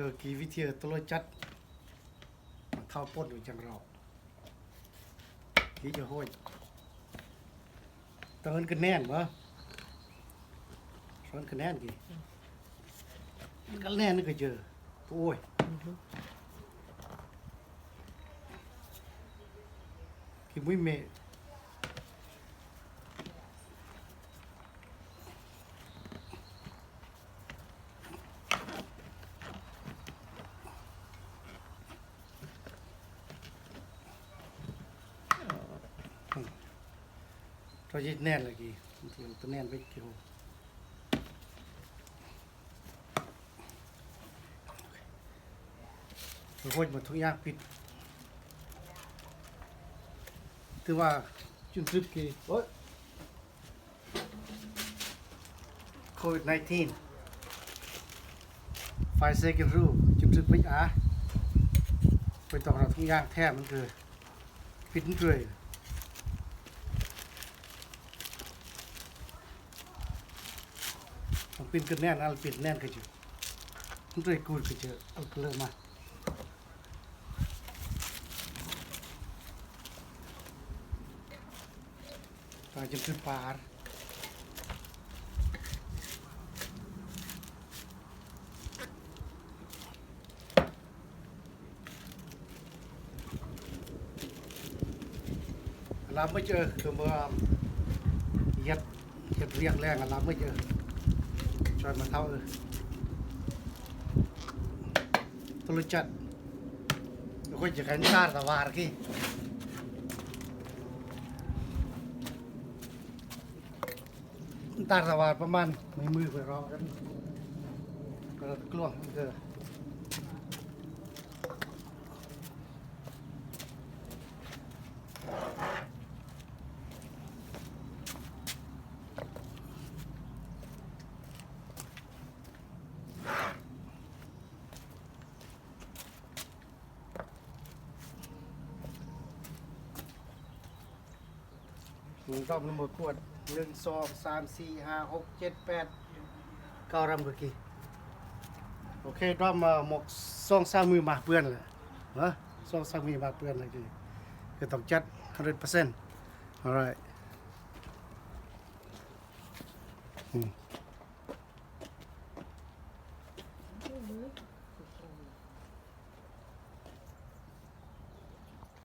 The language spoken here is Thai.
ออกีวิธีตลอดจัดมาเข้าป้นอยู่จังเรากี่จะห้อยตอนกันแน่นวะตอนกันแน่นกี่มันก็แน่นนี่ก็เจอโอ้ยกี่มุ้ยเม เราจะ แน่นเลยกี่ทีมันตัวแน่นไปกี่หัวเราพูดหมดทุกอย่างปิดถือว่าจุดซึบกี่โอ้ยโควิด19ไฟเซกันรูจุดซึบไม่อาไปต่อเราทุกอย่างแท้มันคือปิดมันเลย Ang pin ka niyan, al pin niyan ka dyan. Ang try cool ka dyan, al kala ma. Ta dyan pin par. làm mới chưa cứ mưa giật giật riêng lên là làm mới chưa อยมาเท่าเออตุลจัดแล้วก็จะกันซาตะวารกี้ตาสว่างประมาณมือมือไปรอกันก็กล้วงเกิดห นึ่งรอบละหมดขวดหนึ่งสองสามสี่ห้าหกเจ็ดแปดเก้ารำกกี่โอเครอบมาหมกสองสามมือมาเพื่อนเลยเหรอสองสามมือมาเพื่อนเลยกี่คือต้องจัด100% alright อืม